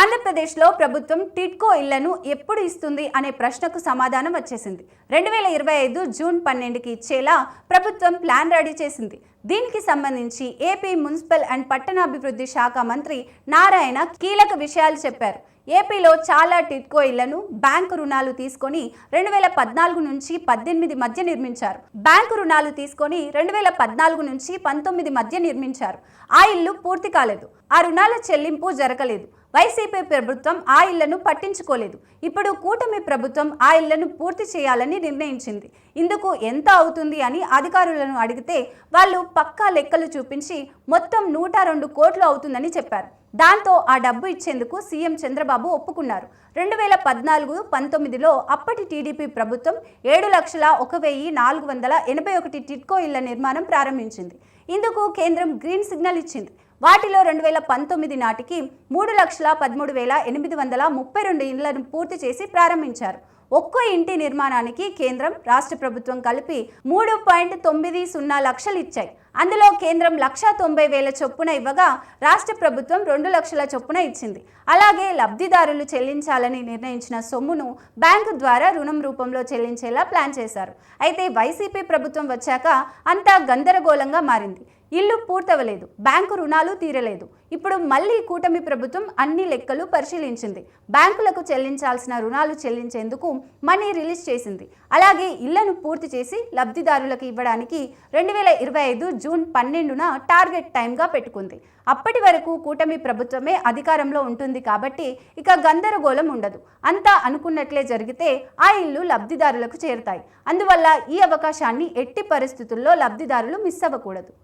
ఆంధ్రప్రదేశ్లో ప్రభుత్వం టిట్కో ఇళ్ళను ఎప్పుడు ఇస్తుంది అనే ప్రశ్నకు సమాధానం వచ్చేసింది. రెండు వేల ఇరవై ఐదు జూన్ పన్నెండుకి ఇచ్చేలా ప్రభుత్వం ప్లాన్ రెడీ చేసింది. దీనికి సంబంధించి ఏపీ మున్సిపల్ అండ్ పట్టణాభివృద్ధి శాఖ మంత్రి నారాయణ కీలక విషయాలు చెప్పారు. ఏపీలో చాలా టిట్కో ఇళ్ళను బ్యాంకు రుణాలు తీసుకొని రెండు వేల పద్నాలుగు నుంచి పద్దెనిమిది మధ్య నిర్మించారు. బ్యాంకు రుణాలు తీసుకొని రెండు వేల పద్నాలుగు నుంచి పంతొమ్మిది మధ్య నిర్మించారు. ఆ ఇల్లు పూర్తి కాలేదు. ఆ రుణాల చెల్లింపు జరగలేదు. వైసీపీ ప్రభుత్వం ఆ ఇళ్ళను పట్టించుకోలేదు. ఇప్పుడు కూటమి ప్రభుత్వం ఆ ఇళ్ళను పూర్తి చేయాలని నిర్ణయించింది. ఇందుకు ఎంత అవుతుంది అని అధికారులను అడిగితే వాళ్ళు పక్కా లెక్కలు చూపించి మొత్తం నూట రెండు కోట్లు అవుతుందని చెప్పారు. దాంతో ఆ డబ్బు ఇచ్చేందుకు సీఎం చంద్రబాబు ఒప్పుకున్నారు. రెండు వేల పద్నాలుగు పంతొమ్మిదిలో అప్పటి టీడీపీ ప్రభుత్వం ఏడు లక్షల ఒక వెయ్యి నాలుగు వందల ఎనభై ఒకటి టిట్కో ఇళ్ళ నిర్మాణం ప్రారంభించింది. ఇందుకు కేంద్రం గ్రీన్ సిగ్నల్ ఇచ్చింది. వాటిలో రెండు వేల పంతొమ్మిది నాటికి మూడు లక్షల పదమూడు వేల ఎనిమిది వందల ముప్పై రెండు ఇళ్ళను పూర్తి చేసి ప్రారంభించారు. ఒక్కో ఇంటి నిర్మాణానికి కేంద్రం రాష్ట్ర ప్రభుత్వం కలిపి మూడు పాయింట్ తొమ్మిది సున్నా లక్షలు ఇచ్చాయి. అందులో కేంద్రం లక్ష తొంభై వేల చొప్పున ఇవ్వగా రాష్ట్ర ప్రభుత్వం రెండు లక్షల చొప్పున ఇచ్చింది. అలాగే లబ్ధిదారులు చెల్లించాలని నిర్ణయించిన సొమ్మును బ్యాంకు ద్వారా రుణం రూపంలో చెల్లించేలా ప్లాన్ చేశారు. అయితే వైసీపీ ప్రభుత్వం వచ్చాక అంతా గందరగోళంగా మారింది. ఇల్లు పూర్తవలేదు. బ్యాంకు రుణాలు తీరలేదు. ఇప్పుడు మళ్ళీ కూటమి ప్రభుత్వం అన్ని లెక్కలు పరిశీలించింది. బ్యాంకులకు చెల్లించాల్సిన రుణాలు చెల్లించేందుకు మనీ రిలీజ్ చేసింది. అలాగే ఇళ్ళను పూర్తి చేసి లబ్ధిదారులకు ఇవ్వడానికి రెండు వేల ఇరవై ఐదు జూన్ పన్నెండున టార్గెట్ టైంగా పెట్టుకుంది. అప్పటి వరకు కూటమి ప్రభుత్వమే అధికారంలో ఉంటుంది కాబట్టి ఇక గందరగోళం ఉండదు. అంతా అనుకున్నట్లే జరిగితే ఆ ఇల్లు లబ్ధిదారులకు చేరుతాయి. అందువల్ల ఈ అవకాశాన్ని ఎట్టి పరిస్థితుల్లో లబ్ధిదారులు మిస్ అవ్వకూడదు.